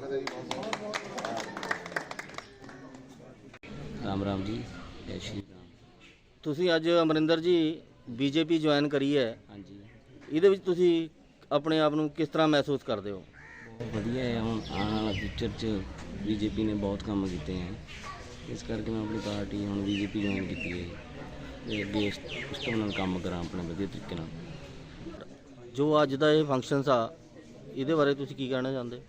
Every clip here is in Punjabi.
ਸਵਾਗਤ ਹੈ ਜੀ ਬਹੁਤ ਬਹੁਤ ਰਾਮ ਰਾਮ ਜੀ ਜੈ ਸ਼੍ਰੀ ਰਾਮ। ਤੁਸੀਂ ਅੱਜ ਅਮਰਿੰਦਰ ਜੀ ਬੀਜੇਪੀ ਜੁਆਇਨ ਕਰੀ ਹੈ। ਹਾਂਜੀ। ਇਹਦੇ ਵਿੱਚ ਤੁਸੀਂ ਆਪਣੇ ਆਪ ਨੂੰ ਕਿਸ ਤਰ੍ਹਾਂ ਮਹਿਸੂਸ ਕਰਦੇ ਹੋ? ਬਹੁਤ ਵਧੀਆ ਹੈ ਹੁਣ ਆਉਣ ਵਾਲਾ ਫਿਊਚਰ 'ਚ ਬੀਜੇਪੀ ਨੇ ਬਹੁਤ ਕੰਮ ਕੀਤੇ ਹੈ। ਇਸ ਕਰਕੇ ਮੈਂ ਆਪਣੀ ਪਾਰਟੀ ਹੁਣ ਬੀਜੇਪੀ ਜੁਆਇਨ ਕੀਤੀ ਹੈ। ਤੇ ਅੱਗੇ ਇਸ ਤੋਂ ਨਾਲ ਕੰਮ ਕਰਾਂ ਆਪਣੇ ਵਧੀਆ ਤਰੀਕੇ ਨਾਲ। ਜੋ ਅੱਜ ਦਾ ਇਹ ਫੰਕਸ਼ਨਸ ਆ ਇਹਦੇ ਬਾਰੇ ਤੁਸੀਂ ਕੀ ਕਹਿਣਾ ਚਾਹੁੰਦੇ?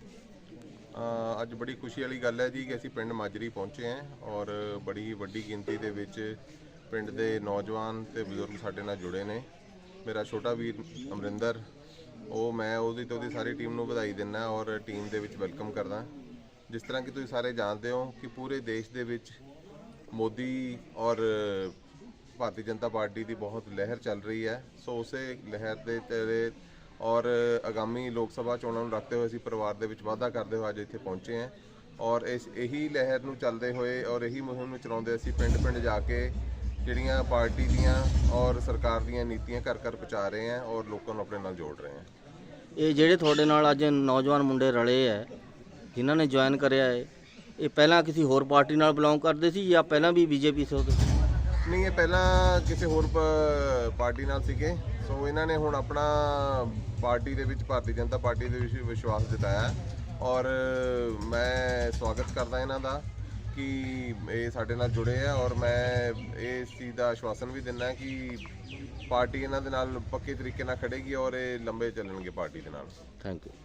ਅੱਜ ਬੜੀ ਖੁਸ਼ੀ ਵਾਲੀ ਗੱਲ ਹੈ ਜੀ ਕਿ ਅਸੀਂ ਪਿੰਡ ਮਾਜਰੀ ਪਹੁੰਚੇ ਹਾਂ ਔਰ ਬੜੀ ਵੱਡੀ ਗਿਣਤੀ ਦੇ ਵਿੱਚ ਪਿੰਡ ਦੇ ਨੌਜਵਾਨ ਤੇ ਬਜ਼ੁਰਗ ਸਾਡੇ ਨਾਲ ਜੁੜੇ ਨੇ। ਮੇਰਾ ਛੋਟਾ ਵੀਰ ਅਮਰਿੰਦਰ, ਉਹ ਮੈਂ ਉਹਦੀ ਤੇ ਉਹਦੀ ਸਾਰੀ ਟੀਮ ਨੂੰ ਵਧਾਈ ਦਿੰਦਾ ਔਰ ਟੀਮ ਦੇ ਵਿੱਚ ਵੈਲਕਮ ਕਰਦਾ। ਜਿਸ ਤਰ੍ਹਾਂ ਕਿ ਤੁਸੀਂ ਸਾਰੇ ਜਾਣਦੇ ਹੋ ਕਿ ਪੂਰੇ ਦੇਸ਼ ਦੇ ਵਿੱਚ ਮੋਦੀ ਔਰ ਭਾਰਤੀ ਜਨਤਾ ਪਾਰਟੀ ਦੀ ਬਹੁਤ ਲਹਿਰ ਚੱਲ ਰਹੀ ਹੈ। ਸੋ ਉਸੇ ਲਹਿਰ ਦੇ ਤੇਰੇ ਔਰ ਆਗਾਮੀ ਲੋਕ ਸਭਾ ਚੋਣਾਂ ਨੂੰ ਰੱਖਦੇ ਹੋਏ ਅਸੀਂ ਪਰਿਵਾਰ ਦੇ ਵਿੱਚ ਵਾਅਦਾ ਕਰਦੇ ਹੋਏ ਅੱਜ ਇੱਥੇ ਪਹੁੰਚੇ ਹਾਂ। ਔਰ ਇਸ, ਇਹੀ ਲਹਿਰ ਨੂੰ ਚੱਲਦੇ ਹੋਏ ਔਰ ਇਹੀ ਮੁਹਿੰਮ ਨੂੰ ਚਲਾਉਂਦੇ ਅਸੀਂ ਪਿੰਡ ਪਿੰਡ ਜਾ ਕੇ ਜਿਹੜੀਆਂ ਪਾਰਟੀ ਦੀਆਂ ਔਰ ਸਰਕਾਰ ਦੀਆਂ ਨੀਤੀਆਂ ਘਰ ਘਰ ਪਹੁੰਚਾ ਰਹੇ ਹਾਂ ਔਰ ਲੋਕਾਂ ਨੂੰ ਆਪਣੇ ਨਾਲ ਜੋੜ ਰਹੇ ਹਾਂ। ਇਹ ਜਿਹੜੇ ਤੁਹਾਡੇ ਨਾਲ ਅੱਜ ਨੌਜਵਾਨ ਮੁੰਡੇ ਰਲੇ ਹੈ, ਜਿਨ੍ਹਾਂ ਨੇ ਜੁਆਇਨ ਕਰਿਆ ਹੈ, ਇਹ ਪਹਿਲਾਂ ਕਿਸੇ ਹੋਰ ਪਾਰਟੀ ਨਾਲ ਬਿਲੋਂਗ ਕਰਦੇ ਸੀ ਜਾਂ ਪਹਿਲਾਂ ਵੀ ਬੀਜੇਪੀ ਸੀ ਉਹਦੇ ਨਹੀਂ, ਇਹ ਪਹਿਲਾਂ ਕਿਸੇ ਹੋਰ ਪਾਰਟੀ ਨਾਲ ਸੀਗੇ। ਸੋ ਇਹਨਾਂ ਨੇ ਹੁਣ ਆਪਣਾ ਪਾਰਟੀ ਦੇ ਵਿੱਚ ਭਾਰਤੀ ਜਨਤਾ ਪਾਰਟੀ ਦੇ ਵਿੱਚ ਵਿਸ਼ਵਾਸ ਜਤਾਇਆ। ਔਰ ਮੈਂ ਸਵਾਗਤ ਕਰਦਾ ਇਹਨਾਂ ਦਾ ਕਿ ਇਹ ਸਾਡੇ ਨਾਲ ਜੁੜੇ ਆ ਔਰ ਮੈਂ ਇਸ ਚੀਜ਼ ਦਾ ਆਸ਼ਵਾਸਨ ਵੀ ਦਿੰਦਾ ਕਿ ਪਾਰਟੀ ਇਹਨਾਂ ਦੇ ਨਾਲ ਪੱਕੇ ਤਰੀਕੇ ਨਾਲ ਖੜੇਗੀ ਔਰ ਇਹ ਲੰਬੇ ਚੱਲਣਗੇ ਪਾਰਟੀ ਦੇ ਨਾਲ। Thank you